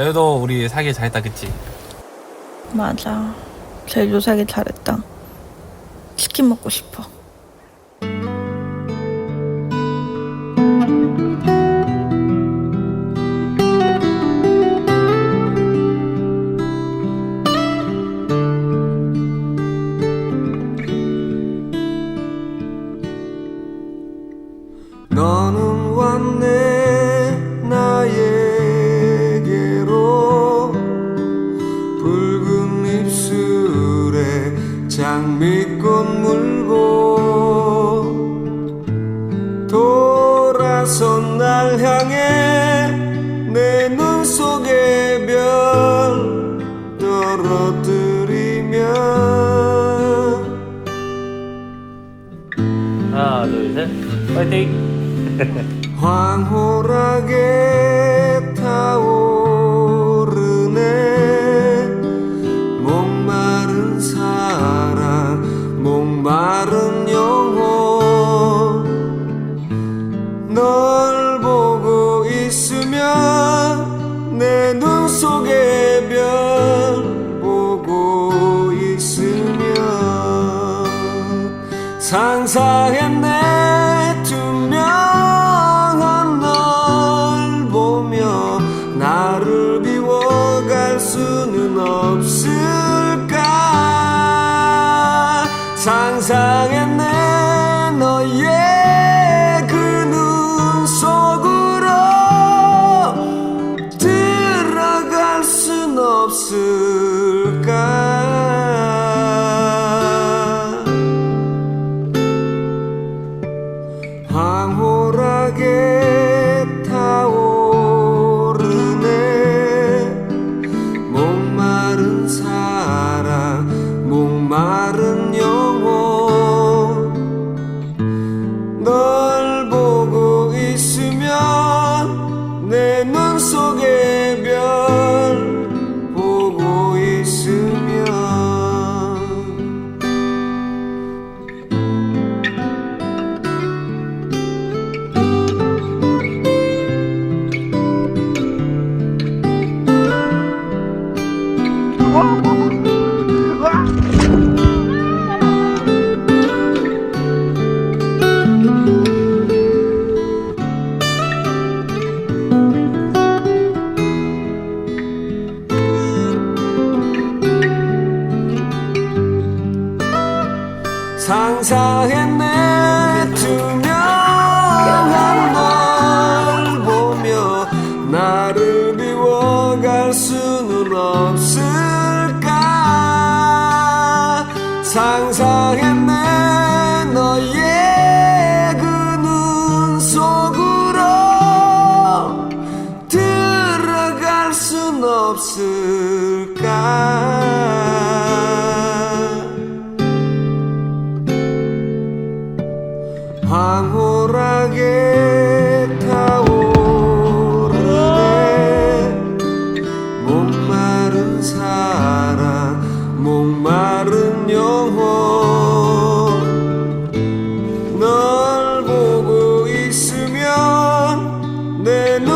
그래도 우리 사기 잘했다 그치? 맞아. 제주 사기 잘했다. 치킨 먹고 싶어. 장미꽃 물고 돌아선 날 향해 내 눈 속에 별 떨어뜨리며 하나 둘셋 파이팅! 황홀하게 내 눈 속에 별 보고 있으면 상상했네 투명한 널 보며 나를 비워갈 수는 없을까? 상상했네 순 상상했네. 투명한 널 보며 나를 비워갈 수는 없을까? 상상했네. 너의 그 눈 속으로 들어갈 순 없을까 마른 영혼 널 보고 있으면 내 눈.